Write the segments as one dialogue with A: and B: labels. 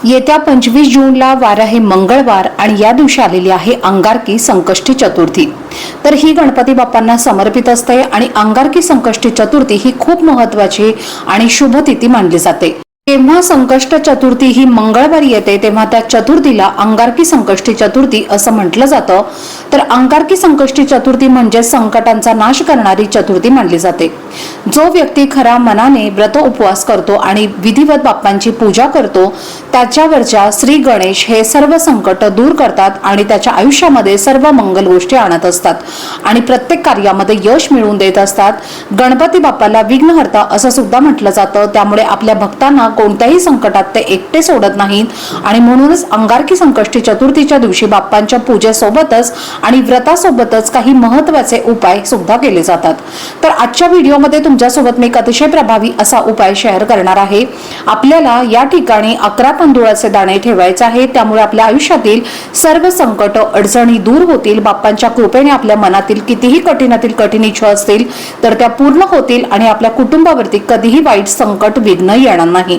A: येत्या पंचवीस जूनला वार आहे मंगळवार आणि या दिवशी आलेली आहे अंगारकी संकष्टी चतुर्थी. तर ही गणपती बाप्पांना समर्पित असते आणि अंगारकी संकष्टी चतुर्थी ही खूप महत्वाची आणि शुभ तिथी मानली जाते. जेव्हा संकष्ट चतुर्थी ही मंगळवारी येते तेव्हा त्या चतुर्थीला अंगारकी संकष्टी चतुर्थी असं म्हटलं जातं. तर अंगारकी संकष्टी चतुर्थी म्हणजे संकटांचा नाश करणारी चतुर्थी मानली जाते. जो व्यक्ती खरा मनाने व्रत उपवास करतो आणि विधिवत बाप्पांची पूजा करतो त्याच्यावरच्या श्री गणेश हे सर्व संकट दूर करतात आणि त्याच्या आयुष्यामध्ये सर्व मंगल गोष्टी आणत असतात आणि प्रत्येक कार्यामध्ये यश मिळवून देत असतात. गणपती बाप्पाला विघ्नहर्ता असं सुद्धा म्हटलं जातं. त्यामुळे आपल्या भक्तांना कोणत्याही संकटात ते एकटे सोडत नाहीत. आणि म्हणूनच अंगारकी संकष्टी चतुर्थीच्या दिवशी बाप्पांच्या पूजेसोबतच आणि व्रतासोबतच काही महत्त्वाचे उपाय सुद्धा केले जातात. तर आजच्या व्हिडिओमध्ये तुमच्यासोबत मी एक अतिशय प्रभावी असा उपाय शेअर करणार आहे. आपल्याला या ठिकाणी अकरा तांदुळाचे दाणे ठेवायचे आहे त्यामुळे आपल्या आयुष्यातील सर्व संकट अडचणी दूर होतील. बाप्पांच्या कृपेने आपल्या मनातील कितीही कठीणातील कठीण इच्छा असतील तर त्या पूर्ण होतील आणि आपल्या कुटुंबावरती कधीही वाईट संकट विघ्न येणार नाही.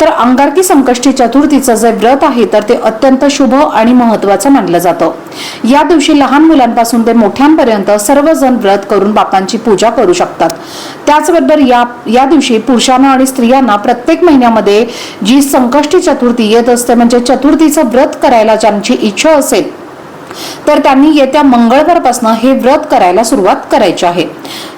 A: तर अंगारकी संकष्टी चतुर्थीचं जे व्रत आहे तर ते अत्यंत शुभ आणि महत्वाचं मानलं जातं. या दिवशी लहान मुलांपासून ते मोठ्यांपर्यंत सर्वजण व्रत करून बापांची पूजा करू शकतात. त्याचबरोबर या या दिवशी पुरुषांना आणि स्त्रियांना प्रत्येक महिन्यामध्ये जी संकष्टी चतुर्थी येत असते म्हणजे चतुर्थीचं व्रत करायला ज्यांची इच्छा असेल तर त्यांनी येत्या मंगळवारपासून हे व्रत करायला सुरुवात करायची आहे.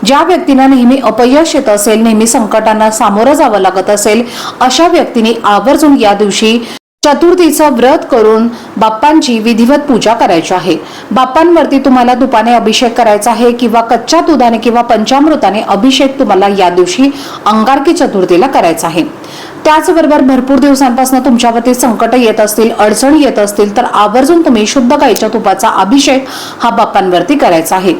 A: ज्या व्यक्तींना नेहमी अपयश येत असेल नेहमी संकटांना सामोरं जावं लागत असेल अशा व्यक्तींनी आवर्जून या दिवशी चतुर्थीचं व्रत करून बाप्पांची विधिवत पूजा करायची आहे. बाप्पांवरती तुम्हाला तुपाने अभिषेक करायचा आहे किंवा कच्च्या दुधाने किंवा पंचामृताने अभिषेक तुम्हाला या दिवशी अंगारकी चतुर्थीला करायचा आहे. त्याचबरोबर भरपूर दिवसांपासून तुमच्यावरती संकट येत असतील अडचणी येत असतील तर आवर्जून तुम्ही शुद्ध गाईच्या तुपाचा अभिषेक हा बाप्पांवरती करायचा आहे.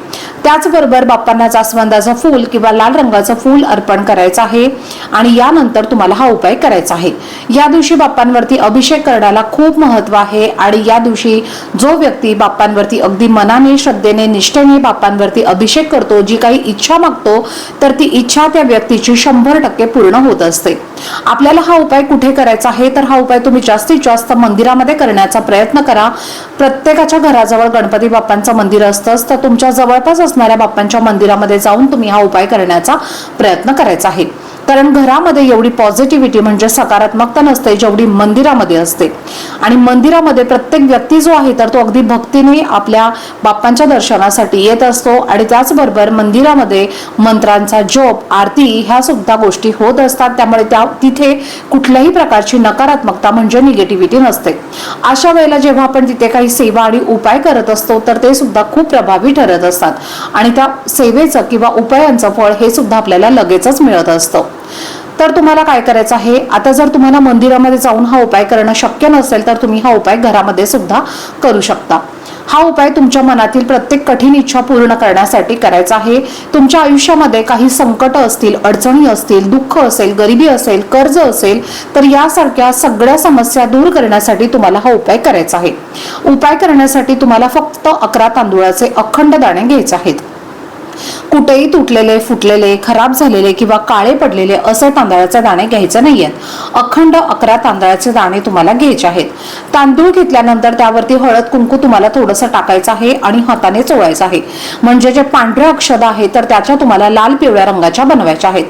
A: त्याचबरोबर बाप्पांना जास्वंदाचं फूल किंवा लाल रंगाचं फूल अर्पण करायचं आहे आणि यानंतर तुम्हाला हा उपाय करायचा आहे. या दिवशी बाप्पांवरती अभिषेक करण्याला खूप महत्त्व आहे आणि या दिवशी जो व्यक्ती बाप्पांवरती अगदी मनाने श्रद्धेने निष्ठेने बाप्पांवरती अभिषेक करतो जी काही इच्छा मागतो तर ती इच्छा त्या व्यक्तीची शंभर टक्के पूर्ण होत असते. आपल्याला हा उपाय कुठे करायचा आहे? तर हा उपाय तुम्ही जास्तीत जास्त मंदिरामध्ये करण्याचा प्रयत्न करा. प्रत्येकाच्या घराजवळ गणपती बाप्पांचं मंदिर असतंच तर तुमच्या जवळपास असणाऱ्या बाप्पांच्या मंदिरामध्ये जाऊन तुम्ही हा उपाय करण्याचा प्रयत्न करायचा आहे. कारण घरामध्ये एवढी पॉझिटिव्हिटी म्हणजे सकारात्मकता नसते जेवढी मंदिरामध्ये असते. आणि मंदिरामध्ये प्रत्येक व्यक्ती जो आहे तर तो अगदी भक्तीने आपल्या बाप्पांच्या दर्शनासाठी येत असतो आणि त्याचबरोबर मंदिरामध्ये मंत्रांचा जप आरती ह्या सुद्धा गोष्टी होत असतात. त्यामुळे त्या तिथे कुठल्याही प्रकारची नकारात्मकता म्हणजे निगेटिव्हिटी नसते. अशा वेळेला जेव्हा आपण तिथे काही सेवा आणि उपाय करत असतो तर ते सुद्धा खूप प्रभावी ठरत असतात. आणि त्या सेवेचं किंवा उपायांचं फळ हे सुद्धा आपल्याला लगेचच मिळत असतं. तर तुम्हाला काय करायचं आहे? आता जर तुम्हाला मंदिरामध्ये जाऊन हा उपाय करणं शक्य नसेल तर तुम्ही हा उपाय घरामध्ये सुद्धा करू शकता. हा उपाय तुमच्या मनातील प्रत्येक कठीण इच्छा पूर्ण करण्यासाठी करायचा आहे. तुमच्या आयुष्यामध्ये काही संकट असतील अडचणी असतील दुःख असेल गरिबी असेल कर्ज असेल तर यासारख्या सगळ्या समस्या दूर करण्यासाठी तुम्हाला हा उपाय करायचा आहे. उपाय करण्यासाठी तुम्हाला फक्त अकरा तांदूळाचे अखंड दाणे घ्यायचे आहेत. कुठेही तुटलेले फुटलेले खराब झालेले किंवा काळे पडलेले असे तांदळाचे दाणे घ्यायचे नाहीयेत अखंड अकरा तांदळाचे दाणे तुम्हाला घ्यायचे आहेत. तांदूळ घेतल्यानंतर त्यावरती हळद कुंकू तुम्हाला थोडंसं टाकायचं आहे आणि हाताने चोळायचं आहे. म्हणजे जे पांढऱ्या अक्षदा आहेत तर त्याच्या तुम्हाला लाल पिवळ्या रंगाच्या बनवायच्या आहेत.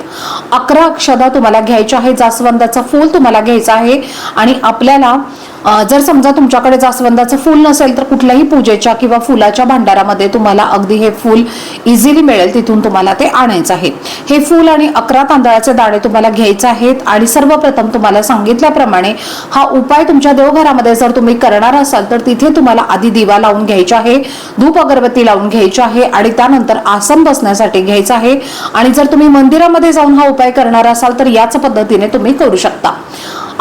A: अकरा अक्षदा तुम्हाला घ्यायच्या आहे जास्वंदाचं फूल तुम्हाला घ्यायचं आहे आणि आपल्याला जर समजा तुमच्याकडे जास्वंदाचं फूल नसेल तर कुठल्याही पूजेच्या किंवा फुलाच्या भांडारामध्ये तुम्हाला अगदी हे फूल इझिली मिळेल तिथून तुम्हाला ते आणायचं आहे. हे फूल आणि अकरा तांदळाचे दाणे तुम्हाला घ्यायचे आहेत आणि सर्वप्रथम तुम्हाला सांगितल्याप्रमाणे हा उपाय तुमच्या देवघरामध्ये जर तुम्ही करणार असाल तर तिथे तुम्हाला आधी दिवा लावून घ्यायचा आहे धूप अगरबत्ती लावून घ्यायची आहे आणि त्यानंतर आसन बसण्यासाठी घ्यायचं आहे. आणि जर तुम्ही मंदिरामध्ये जाऊन हा उपाय करणार असाल तर याच पद्धतीने तुम्ही करू शकता.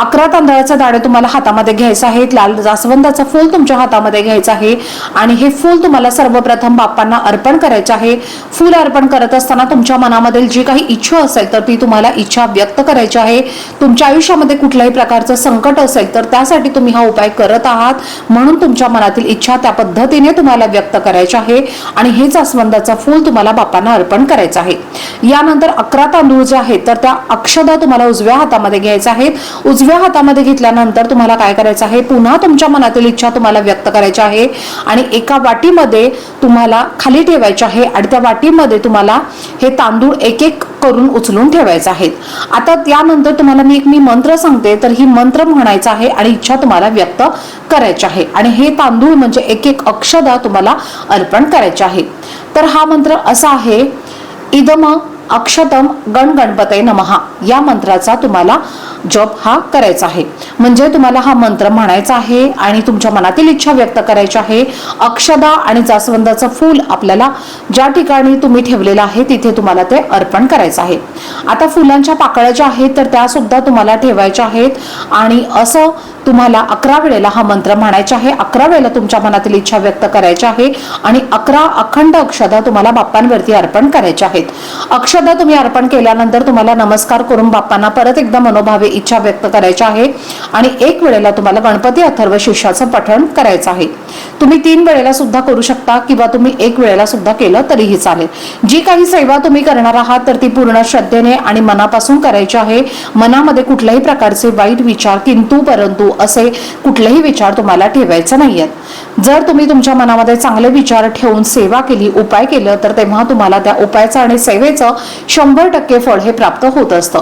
A: अकरा तांदळाचं दाणे तुम्हाला हातामध्ये घ्यायचं आहेत लाल जास्वंदाचं फूल तुमच्या हातामध्ये घ्यायचं आहे. आणि हे फूल तुम्हाला सर्वप्रथम बाप्पांना अर्पण करायचे आहे. फूल अर्पण करत असताना तुमच्या मनामधील जी काही इच्छा असेल तर ती तुम्हाला इच्छा व्यक्त करायची आहे. तुमच्या आयुष्यामध्ये कुठल्याही प्रकारचं संकट असेल तर त्यासाठी तुम्ही हा उपाय करत आहात. म्हणून तुमच्या मनातील इच्छा त्या पद्धतीने तुम्हाला व्यक्त करायची आहे. आणि हे जास्वंदाचं फूल तुम्हाला बाप्पांना अर्पण करायचं आहे. यानंतर अकरा तांदूळ जे आहेत तर त्या अक्षदा तुम्हाला उजव्या हातामध्ये घ्यायचं आहेत. उजव्या हातामध्ये घेतल्यानंतर तुम्हाला काय करायचं आहे? पुन्हा तुमच्या मनातील इच्छा तुम्हाला व्यक्त करायची आहे आणि एका वाटीमध्ये तुम्हाला खाली ठेवायचे आहे. आणि त्या वाटीमध्ये तुम्हाला हे तांदूळ एक एक करून उचलून ठेवायचे आहेत. आता त्यानंतर तुम्हाला मी एक मी मंत्र सांगते. तर ही मंत्र म्हणायचा आहे आणि इच्छा तुम्हाला व्यक्त करायची आहे. आणि हे तांदूळ म्हणजे एक एक अक्षदा तुम्हाला अर्पण करायचे आहे. तर हा मंत्र असा आहे इदम अक्षतम गण गणपते नमहा या मंत्राचा तुम्हाला जप हा करायचा आहे. म्हणजे तुम्हाला हा मंत्र म्हणायचा आहे आणि तुमच्या मनातील इच्छा व्यक्त करायची आहे. अक्षदा आणि जास्वंदाचं फूल आपल्याला ज्या ठिकाणी तुम्ही ठेवलेलं आहे तिथे तुम्हाला ते अर्पण करायचं आहे. आता फुलांच्या पाकळ्या ज्या आहेत तर त्या सुद्धा तुम्हाला ठेवायच्या आहेत. आणि असं तुम्हाला अकरा वेळेला हा मंत्र म्हणायचा आहे. अकरा वेळेला तुमच्या मनातील इच्छा व्यक्त करायची आहे. आणि अकरा अखंड अक्षदा तुम्हाला बाप्पांवरती अर्पण करायच्या आहेत. अक्षदा तुम्ही अर्पण केल्यानंतर तुम्हाला नमस्कार करून बाप्पांना परत एकदा मनोभावे इच्छा व्यक्त करायची आहे. आणि एक वेळेला तुम्हाला गणपती अथर्व शिष्याचं पठण करायचं आहे. तुम्ही तीन वेळेला सुद्धा करू शकता किंवा तुम्ही एक वेळेला सुद्धा केलं तरीही चालेल. जी काही सेवा तुम्ही करणार आहात तर ती पूर्ण श्रद्धेने आणि मनापासून करायची आहे. मनामध्ये कुठल्याही प्रकारचे वाईट विचार किंतु परंतु असे कुठलेही विचार तुम्हाला ठेवायचे नाहीयेत. जर तुम्ही तुमच्या मनामध्ये चांगले विचार ठेवून सेवा केली उपाय केलं तर तेव्हा तुम्हाला त्या उपायाचं आणि सेवेचं शंभर टक्के फळ हे प्राप्त होत असतं.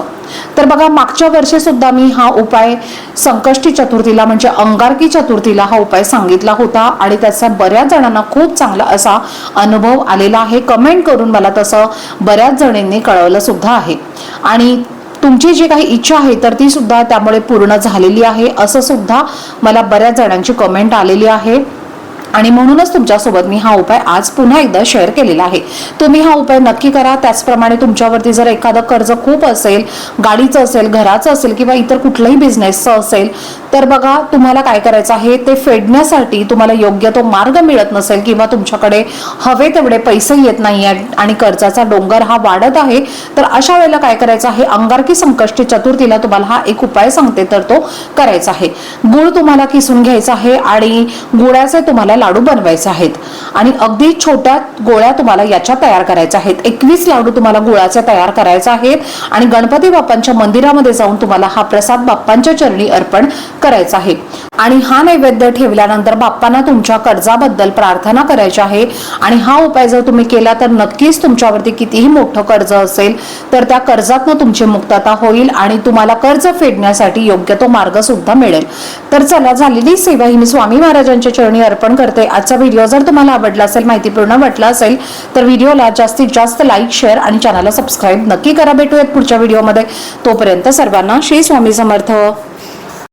A: तर बघा मागच्या वर्षी सुद्धा मी हा उपाय संकष्टी चतुर्थीला म्हणजे अंगारकी चतुर्थीला हा उपाय सांगितला होता आणि त्याचा बऱ्याच जणांना खूप चांगला असा अनुभव आलेला आहे. कमेंट करून मला तसं बऱ्याच जणींनी कळवलं सुद्धा आहे. आणि तुमची जी काही इच्छा आहे तर ती सुद्धा त्यामुळे पूर्ण झालेली आहे. असं सुद्धा मला बऱ्याच जणांची कमेंट आलेली आहे. आणि म्हणूनच तुमच्यासोबत मी हा उपाय आज पुन्हा एकदा शेअर केलेला आहे. तुम्ही हा उपाय नक्की करा. त्याचप्रमाणे तुमच्यावरती जर एखादं कर्ज खूप असेल गाडीचं असेल घराचं असेल किंवा इतर कुठलंही बिझनेसचं असेल तर बघा तुम्हाला काय करायचं आहे? ते फेडण्यासाठी तुम्हाला योग्य तो मार्ग मिळत नसेल किंवा तुमच्याकडे हवे तेवढे पैसे येत नाही आहेत आणि कर्जाचा डोंगर हा वाढत आहे तर अशा वेळेला काय करायचं आहे? अंगारकी संकष्टी चतुर्थीला तुम्हाला हा एक उपाय सांगते तर तो करायचा आहे. गुळ तुम्हाला किसून घ्यायचा आहे आणि गुळाचे तुम्हाला लाडू बनवायचे आहेत. आणि अगदी छोट्या गोळ्या तुम्हाला याच्या तयार करायच्या आहेत. एकवीस लाडू तुम्हाला गुळाचे तयार करायचे आहेत. आणि गणपती बाप्पांच्या मंदिरामध्ये जाऊन तुम्हाला हा प्रसाद बाप्पांच्या चरणी अर्पण करायचा आहे. आणि हा नैवेद्य ठेवल्यानंतर बाप्पांना तुमच्या कर्जाबद्दल प्रार्थना करायची आहे. आणि हा उपाय जर तुम्ही केला तर नक्कीच तुमच्यावरती कितीही मोठं कर्ज असेल तर त्या कर्जातनं तुमची मुक्तता होईल आणि तुम्हाला कर्ज फेडण्यासाठी योग्य तो मार्ग सुद्धा मिळेल. तर चला झालेली सेवा ही मी स्वामी महाराजांच्या चरणी अर्पण करते. आजचा व्हिडिओ जर तुम्हाला आवडला असेल माहितीपूर्ण वाटला असेल तर व्हिडिओला जास्तीत जास्त लाईक शेअर आणि चॅनलला सबस्क्राईब नक्की करा. भेटूयात पुढच्या व्हिडिओमध्ये. तोपर्यंत सर्वांना श्री स्वामी समर्थ.